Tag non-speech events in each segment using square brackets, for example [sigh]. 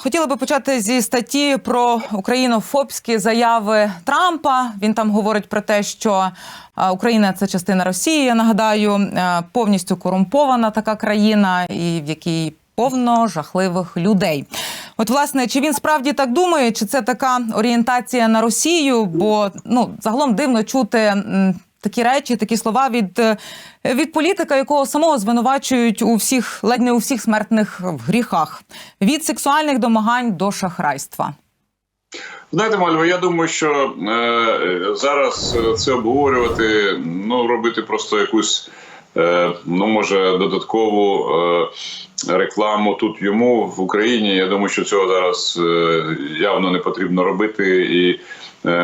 Хотіла би почати зі статті про українофобські заяви Трампа. Він там говорить про те, що е, Україна це частина Росії. Я нагадаю, е, повністю корумпована така країна, і в якій повно жахливих людей. От, власне, чи він справді так думає, чи це така орієнтація на Росію? Бо ну загалом дивно чути. Такі речі, такі слова від, е, від політика, якого самого звинувачують у всіх, ледь не у всіх смертних гріхах, від сексуальних домагань до шахрайства. Знаєте, Мальва, я думаю, що е, зараз це обговорювати, ну робити просто якусь, е, ну може, додаткову е, рекламу тут йому в Україні. Я думаю, що цього зараз е, явно не потрібно робити і е,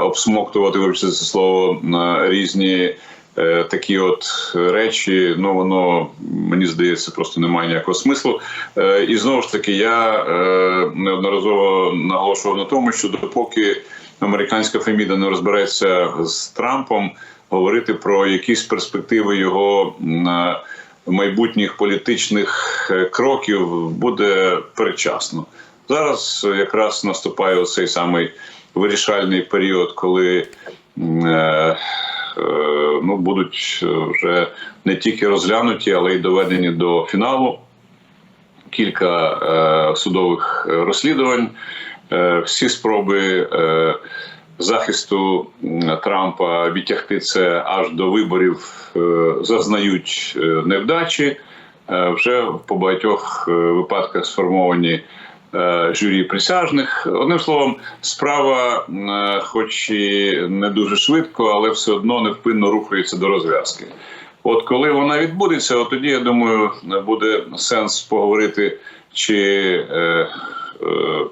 обсмоктувати вибачте це слово на різні. е, Такі от речі, ну воно мені здається, просто немає ніякого смислу. Е, І знову ж таки, я е, неодноразово наголошував на тому, що допоки американська Феміда не розбереться з Трампом, говорити про якісь перспективи його е, майбутніх політичних е, кроків буде передчасно. Зараз якраз наступає цей самий вирішальний період, коли е, е, ну, будуть вже не тільки розглянуті, але й доведені до фіналу. Кілька е, судових розслідувань, всі спроби захисту Трампа відтягти це аж до виборів зазнають невдачі. Вже по багатьох випадках сформовані журі присяжних. Одним словом, справа, е, хоч і не дуже швидко, але все одно невпинно рухається до розв'язки. От коли вона відбудеться, от тоді я думаю, буде сенс поговорити, чи, е, е,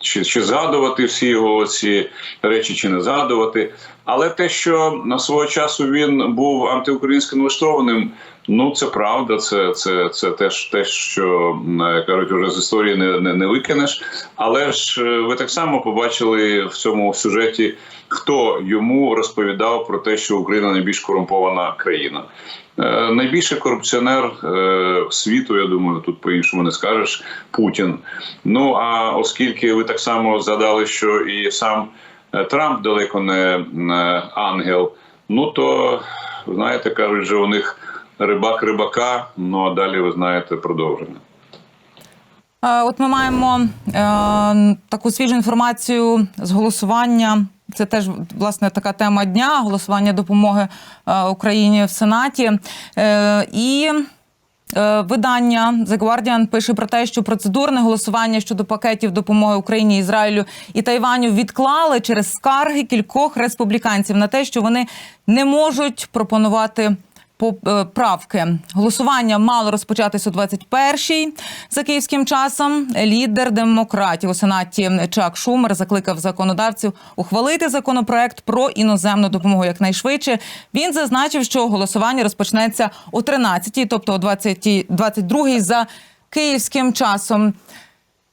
чи, чи згадувати всі його ці речі, чи не згадувати. Але те, що на свого часу він був антиукраїнсько налаштованим, ну це правда, це, це, це теж те, що кажуть, вже з історії не, не, не викинеш. Але ж е, ви так само побачили в цьому сюжеті, хто йому розповідав про те, що Україна найбільш корумпована країна. Е, Найбільший корупціонер е, світу, я думаю, тут по-іншому не скажеш Путін. Ну а оскільки ви так само згадали, що і сам е, Трамп далеко не е, ангел, ну то знаєте, кажуть, що у них рибак рибака. Ну а далі ви знаєте продовження. Е, От ми маємо е, таку свіжу інформацію з голосування. Це теж власне така тема дня голосування допомоги е, Україні в Сенаті. Е, і е, видання The Guardian пише про те, що процедурне голосування щодо пакетів допомоги Україні, Ізраїлю і Тайваню відклали через скарги кількох республіканців на те, що вони не можуть пропонувати поправки. Голосування мало розпочатись о 21-й за київським часом. Лідер демократів у сенаті Чак Шумер закликав законодавців ухвалити законопроект про іноземну допомогу якнайшвидше. Він зазначив, що голосування розпочнеться о 13-й, тобто о 20-й, 22-й за київським часом.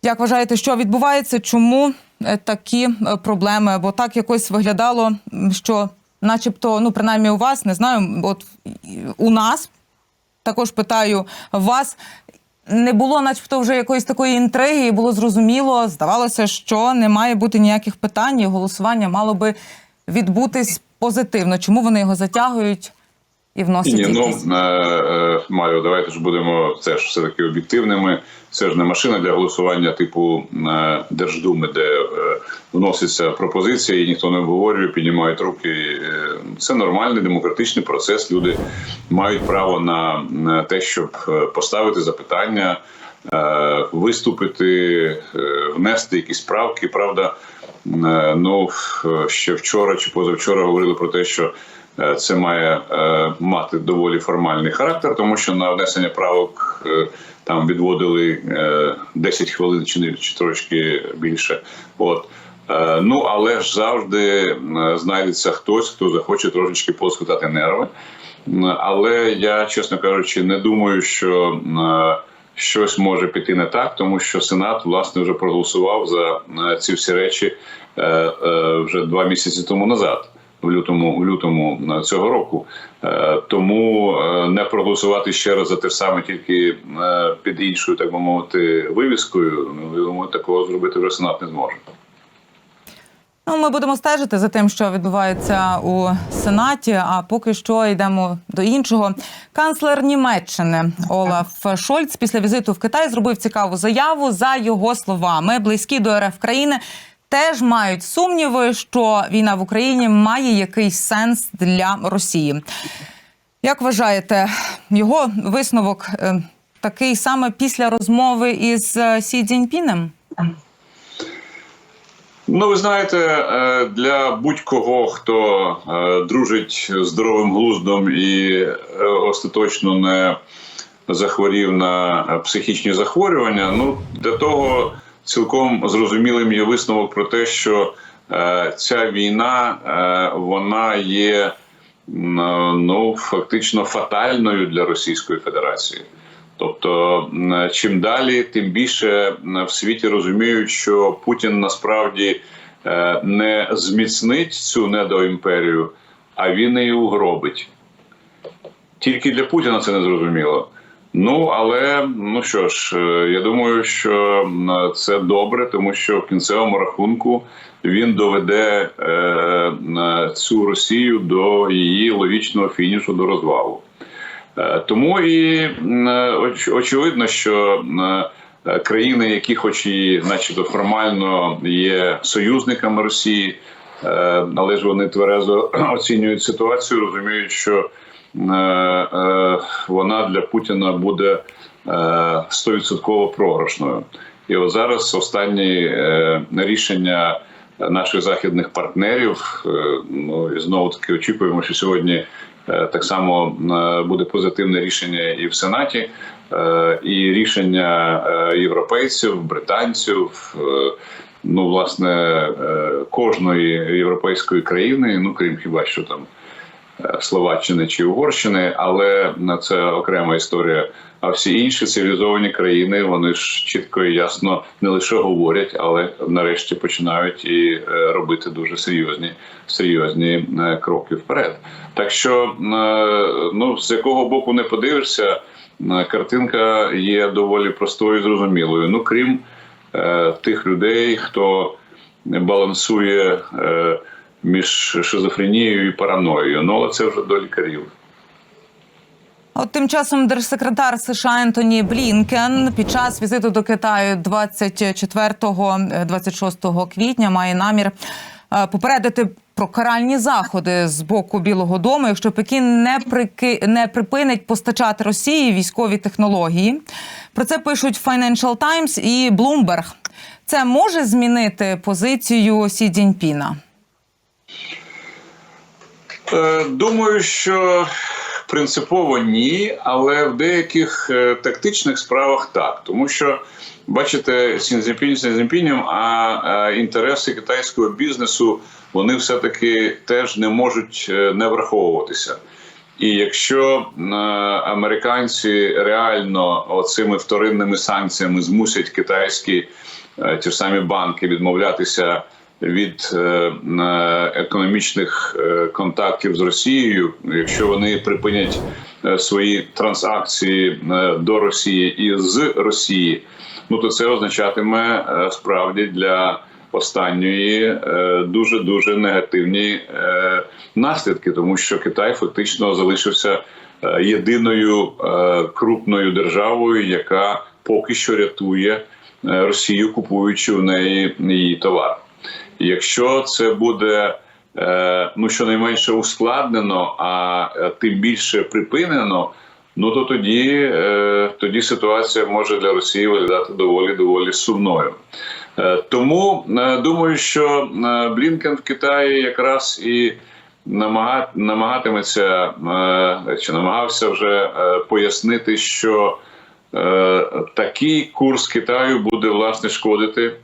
Як вважаєте, що відбувається? Чому е, такі е, проблеми? Бо так якось виглядало, що, начебто, ну принаймні у вас не знаю, от у нас також питаю вас. Не було, начебто, вже якоїсь такої інтриги, і було зрозуміло. Здавалося, що не має бути ніяких питань, і голосування мало би відбутись позитивно. Чому вони його затягують і вносять? Ні, ну якісь? е, е, Майо, давайте ж будемо це ж все таки об'єктивними. Це ж не машина для голосування типу е, Держдуми, де е, вноситься пропозиція, і ніхто не обговорює, піднімають руки. Е, Це нормальний демократичний процес. Люди мають право на, на те, щоб е, поставити запитання, е, виступити, е, внести якісь правки. Правда, Е, ну ще вчора чи позавчора говорили про те, що це має е, мати доволі формальний характер, тому що на внесення правок е, там відводили е, 10 хвилин чи не трошки більше. От. Е, Ну, але ж завжди е, знайдеться хтось, хто захоче трошечки поскутати нерви. Але я, чесно кажучи, не думаю, що е, щось може піти не так, тому що Сенат власне вже проголосував за е, ці всі речі е, е, вже два місяці тому назад. В лютому, в лютому е, цього року. Е, Тому е, не проголосувати ще раз за те саме, тільки під іншою, так би мовити, вивіскою. Ну такого зробити вже сенат не зможе. Ну, ми будемо стежити за тим, що відбувається у Сенаті. А поки що йдемо до іншого. Канцлер Німеччини Олаф Шольц після візиту в Китай зробив цікаву заяву. За його словами, близькі до РФ країни теж мають сумніви, що війна в Україні має якийсь сенс для Росії. Як вважаєте, його висновок е, такий саме після розмови із е, Сі Цзіньпінем? Ну, ви знаєте, е, для будь-кого, хто дружить здоровим глуздом і остаточно не захворів на психічні захворювання, ну для того цілком зрозумілим є висновок про те, що е, ця війна е, вона є е, ну фактично фатальною для Російської Федерації. Тобто, чим далі, тим більше в світі розуміють, що Путін насправді не зміцнить цю недоімперію, а він її угробить. Тільки для Путіна це не зрозуміло. Ну але ну що ж, е, я думаю, що це добре, тому що в кінцевому рахунку він доведе е, цю Росію до її логічного фінішу до розвалу. Е, Тому і м, оч- очевидно, що е, країни, які, хоч і, начебто, формально є союзниками Росії, е, але ж вони тверезо [clears throat] оцінюють ситуацію, розуміють, що е, е, вона для Путіна буде е, стовідсотково програшною. І от зараз останні е, рішення наших західних партнерів. е, Ну і знову таки очікуємо, що сьогодні е, так само е, буде позитивне рішення і в Сенаті, е, і рішення е, європейців, британців. е, Ну, власне, е, кожної європейської країни, ну крім хіба що там е, Словаччини чи Угорщини, але це окрема історія. А всі інші цивілізовані країни вони ж чітко і ясно не лише говорять, але нарешті починають і е, робити дуже серйозні серйозні е, кроки вперед. Так що, е, ну з якого боку не подивишся, картинка є доволі простою і зрозумілою. Ну крім тих людей, хто балансує. Е, між шизофренією і параноєю. Ну, але це вже до лікарів. От тим часом держсекретар США Ентоні Блінкен під час візиту до Китаю 24-26 квітня має намір е, попередити про каральні заходи з боку Білого Дому, якщо Пекін не прики... не припинить постачати Росії військові технології. Про це пишуть Financial Times і Bloomberg. Це може змінити позицію Сі Цзіньпіна? Е, Думаю, що принципово ні, але в деяких е, тактичних справах так. Тому що, бачите, Сінзіпінь Сінзіпінем, а е, інтереси китайського бізнесу вони все-таки теж не можуть не враховуватися. І якщо американці реально оцими вторинними санкціями змусять китайські ті ж самі банки відмовлятися від е, економічних е, контактів з Росією, якщо вони припинять е, свої транзакції е, до Росії і з Росії, ну то це означатиме справді для останньої дуже дуже негативні наслідки, тому що Китай фактично залишився єдиною крупною державою, яка поки що рятує Росію, купуючи в неї її товар. Якщо це буде е, ну щонайменше ускладнено, а е, тим більше припинено. Ну то тоді, е, тоді ситуація може для Росії виглядати доволі доволі сумною. Тому думаю, що Блінкен в Китаї якраз і намага, намагатиметься чи намагався вже пояснити, що такий курс Китаю буде власне шкодити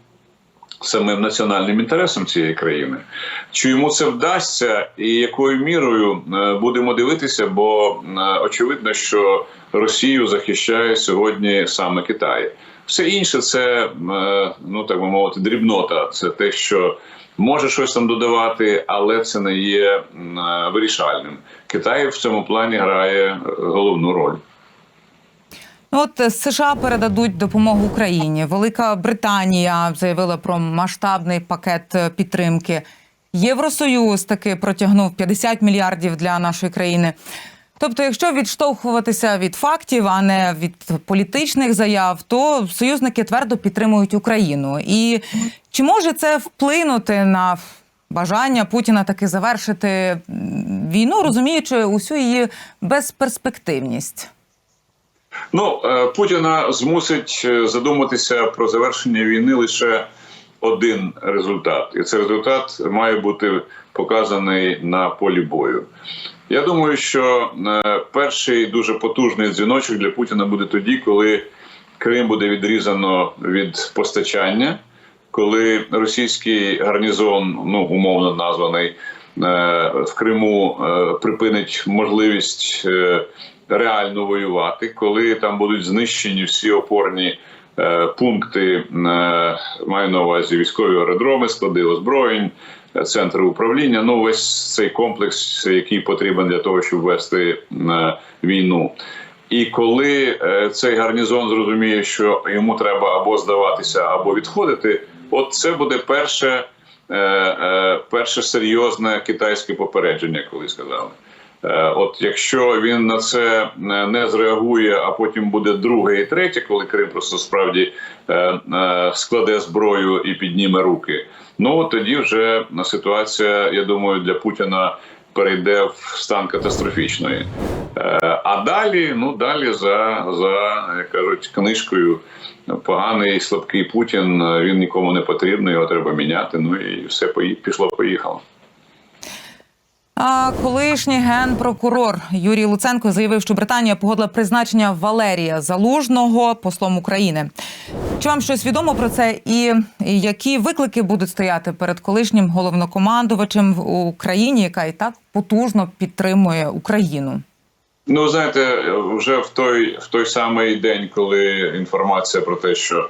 самим національним інтересам цієї країни. Чи йому це вдасться, і якою мірою е, будемо дивитися? Бо е, очевидно, що Росію захищає сьогодні саме Китай. Все інше це е, ну так би мовити, дрібнота. Це те, що може щось там додавати, але це не є вирішальним. Китай в цьому плані грає головну роль. Ну, От е, США передадуть допомогу Україні. Велика Британія заявила про масштабний пакет е, підтримки. Євросоюз таки протягнув 50 мільярдів для нашої країни. Тобто, якщо відштовхуватися від фактів, а не від політичних заяв, то союзники твердо підтримують Україну. І чи може це вплинути на бажання Путіна таки завершити війну, розуміючи усю її безперспективність? Ну, е, Путіна змусить е, задуматися про завершення війни лише один результат, і цей результат має бути показаний на полі бою. Я думаю, що е, перший дуже потужний дзвіночок для Путіна буде тоді, коли Крим буде відрізано від постачання, коли російський гарнізон, ну умовно названий в Криму, припинить можливість реально воювати, коли там будуть знищені всі опорні е, пункти, е, маю на увазі військові аеродроми, склади озброєнь, е, центри управління. Ну, весь цей комплекс, який потрібен для того, щоб вести е, війну. І коли е, цей гарнізон зрозуміє, що йому треба або здаватися, або відходити, от це буде перше, е, е, перше серйозне китайське попередження, коли сказали. Е, От якщо він на це е, не зреагує, а потім буде друге і третє, коли Крим просто справді е, складе зброю і підніме руки. Ну тоді вже ситуація, я думаю, для Путіна перейде в стан катастрофічної. А далі, ну далі за, за як кажуть, книжкою поганий слабкий Путін. Він нікому не потрібний, його треба міняти. Ну і все пішло, поїхало. А колишній генпрокурор Юрій Луценко заявив, що Британія погодила призначення Валерія Залужного послом України. Чи вам щось відомо про це? І які виклики будуть стояти перед колишнім головнокомандувачем в Україні, яка і так потужно підтримує Україну? Ну, знаєте, вже в той в той самий день, коли інформація про те, що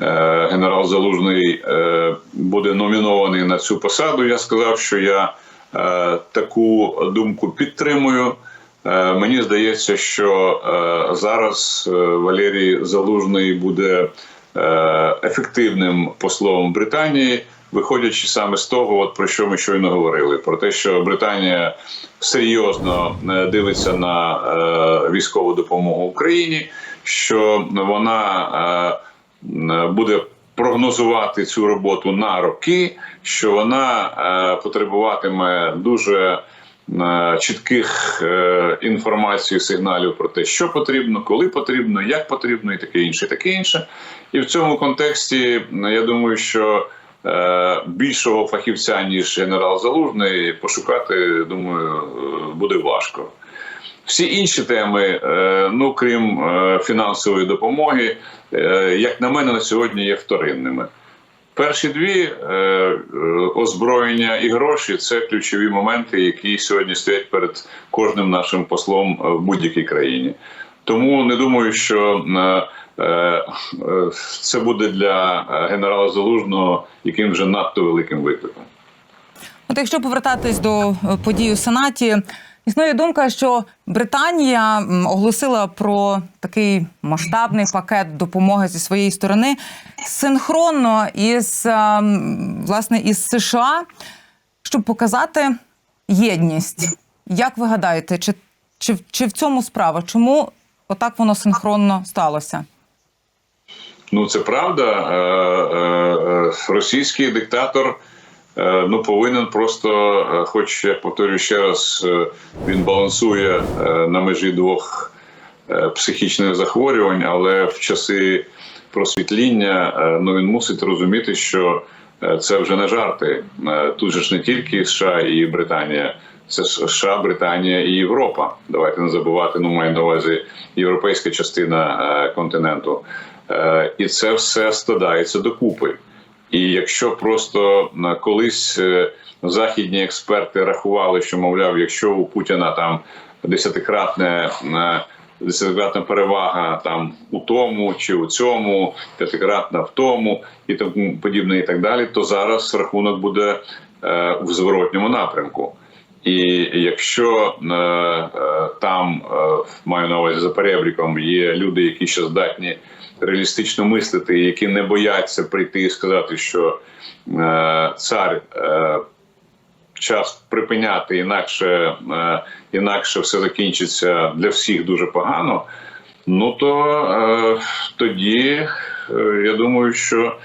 е, генерал Залужний е, буде номінований на цю посаду, я сказав, що я таку думку підтримую. Е, мені здається, що е, зараз е, Валерій Залужний буде е, ефективним послом Британії, виходячи саме з того, от про що ми щойно говорили: про те, що Британія серйозно е, дивиться на е, військову допомогу Україні, що вона е, буде прогнозувати цю роботу на роки, що вона е, потребуватиме дуже е, чітких е, інформацій, сигналів про те, що потрібно, коли потрібно, як потрібно, і таке інше, таке інше. І в цьому контексті я думаю, що більшого фахівця ніж генерал Залужний пошукати, думаю, буде важко. Всі інші теми, е, ну крім е, фінансової допомоги, е, як на мене, на сьогодні є вторинними. Перші дві озброєння і гроші це ключові моменти, які сьогодні стоять перед кожним нашим послом в будь-якій країні. Тому не думаю, що це буде для генерала Залужного яким вже надто великим викликом. От якщо повертатись до подій у Сенаті, існує думка, що Британія оголосила про такий масштабний пакет допомоги зі своєї сторони синхронно із е, власне із США, щоб показати єдність. Як ви гадаєте, чи, чи, чи в цьому справа? Чому отак воно синхронно сталося? Ну, це правда. Е, е, е, Російський диктатор ну, повинен просто, е, хоч я повторюю ще раз, е, він балансує е, на межі двох е, психічних захворювань, але в часи просвітління е, ну, він мусить розуміти, що е, це вже не жарти. Е, Тут же ж не тільки США і Британія. Це США, Британія і Європа. Давайте не забувати. Ну, маю на увазі європейська частина е, континенту. Е, і це все складається докупи. І якщо просто е, колись е, західні експерти рахували, що мовляв, якщо у Путіна там десятикратне е, десятикратна перевага там у тому чи у цьому, п'ятикратна в тому і тому подібне, і так далі, то зараз рахунок буде в зворотньому напрямку. І якщо е, там е, маю на увазі за перебріком є люди, які ще здатні реалістично мислити, які не бояться прийти і сказати, що е, цар е, час припиняти, інакше, е, інакше все закінчиться для всіх дуже погано. Ну то е, тоді е, я думаю, що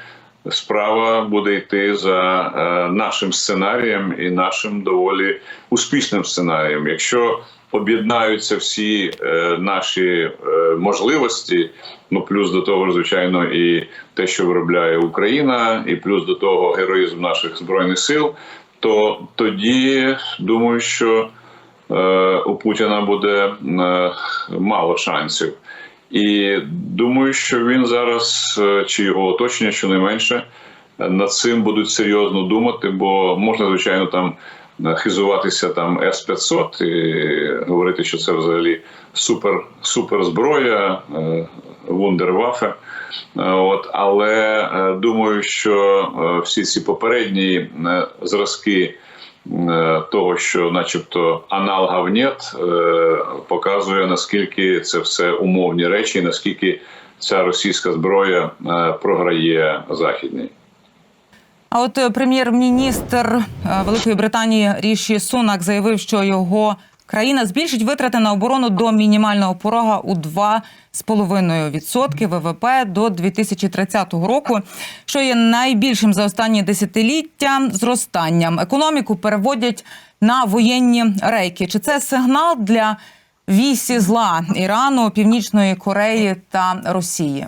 справа буде йти за нашим сценарієм і нашим доволі успішним сценарієм. Якщо об'єднаються всі е, наші е, можливості, ну плюс до того, звичайно, і те, що виробляє Україна, і плюс до того героїзм наших збройних сил, то тоді думаю, що е, у Путіна буде е, мало шансів. І думаю, що він зараз е, чи його оточення, щонайменше, е, над цим будуть серйозно думати, бо можна, звичайно, там хизуватися там С-500 і говорити, що це взагалі супер, супер зброя, е, вундервафе. Е, От, але е, думаю, що е, всі ці попередні е, зразки е, того, що, начебто, аналогів нет, е, показує наскільки це все умовні речі, наскільки ця російська зброя е, програє західній. А от е, прем'єр-міністр е, Великої Британії Ріші Сунак заявив, що його країна збільшить витрати на оборону до мінімального порога у 2,5% ВВП до 2030 року, що є найбільшим за останні десятиліття зростанням. Економіку переводять на воєнні рейки. Чи це сигнал для вісі зла Ірану, Північної Кореї та Росії?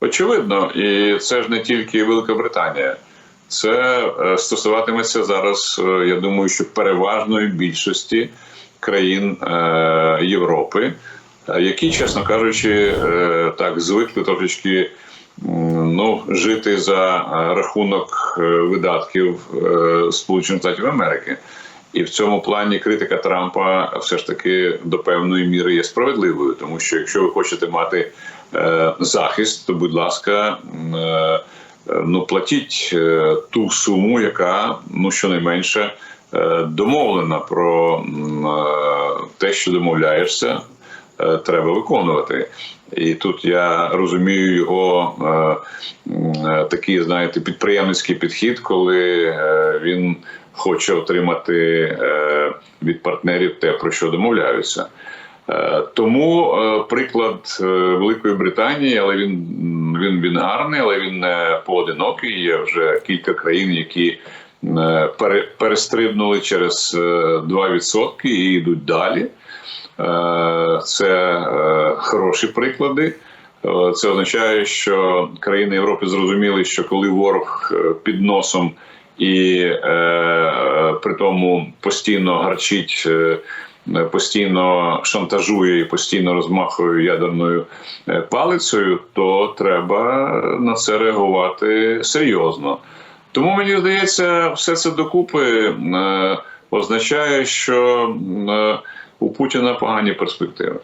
Очевидно, і це ж не тільки Велика Британія. Це е, стосуватиметься зараз, е, я думаю, що переважної більшості країн е, Європи, які, чесно кажучи, так звикли трошечки ну, жити за рахунок видатків Сполучених Штатів Америки. І в цьому плані критика Трампа все ж таки до певної міри є справедливою, тому що якщо ви хочете мати захист, то будь ласка, ну платіть е, ту суму, яка ну щонайменше е, домовлена про е, те, що домовляєшся, е, треба виконувати. І тут я розумію його е, е, такий, знаєте, підприємницький підхід, коли е, він хоче отримати е, від партнерів те, про що домовляються. Е, Тому е, приклад е, Великої Британії, але він, він, він гарний, але він не поодинокий. Є вже кілька країн, які пере- перестрибнули через е, 2% і йдуть далі. Це хороші приклади. Це означає, що країни Європи зрозуміли, що коли ворог під носом і при тому постійно гарчить, постійно шантажує і постійно розмахує ядерною е, палицею, то треба на це реагувати серйозно. Тому мені здається, все це докупи е, означає, що е, у Путіна погані перспективи.